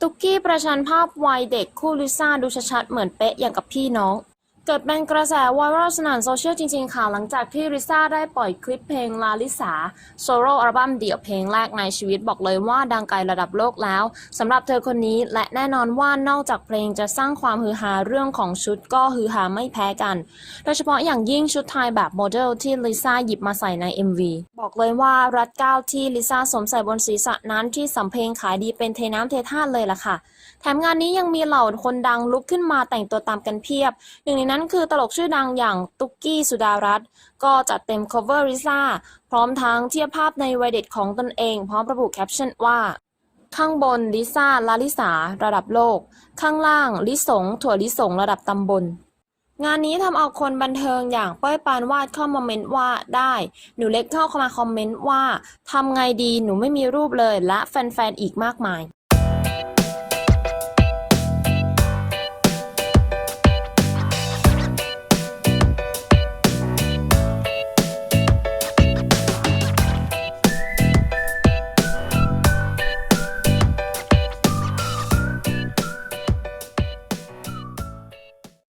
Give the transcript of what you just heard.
ตุกกี้ประชันภาพวัยเด็กคู่ลิซ่าดูชัดๆ เหมือนเป๊ะอย่างกับพี่น้อง เกิดเป็นกระแสไวรัลสนั่นโซเชียลจริงๆค่ะ หลังจากที่ลิซ่าได้ปล่อยคลิปเพลงลาลิสาโซโล่อัลบั้มเดี่ยวเพลงแรกในชีวิตบอกเลยว่าดังไกลระดับโลกแล้วสำหรับเธอคนนี้และแน่นอนว่านอกจากเพลงจะสร้างความฮือฮาเรื่องของชุดก็ฮือฮาไม่แพ้กัน โดยเฉพาะอย่างยิ่งชุดไทยแบบโมเดลที่ลิซ่าหยิบมาใส่ใน MV บอกเลยว่ารัดเก้าที่ลิซ่าสวมใส่บนศีรษะนั้นที่สำเพลงขายดีเป็นเทน้ำเทท่าเลยล่ะค่ะ แถมงานนี้ยังมีเหล่าคนดังลุกขึ้นมาแต่งตัวตามกันเพียบหนึ่งในนั้นคือตลกชื่อดังอย่างตุ๊กกี้สุดารัตน์ก็จัดเต็ม cover ลิซ่าพร้อมทั้งเทียบภาพในวัยเด็กของตนเอง พร้อมระบุแคปชั่นว่า ข้างบนลิซ่าลาลิสาระดับโลก ข้างล่างลิสง ถั่วลิสงระดับตำบล งานนี้ทำเอาคนบันเทิงอย่างเป้ยปานวาดเข้ามาเมนต์ว่าได้ หนูเล็กเข้ามาคอมเมนต์ว่าทำไงดีหนูไม่มีรูปเลยและแฟนๆอีกมากมาย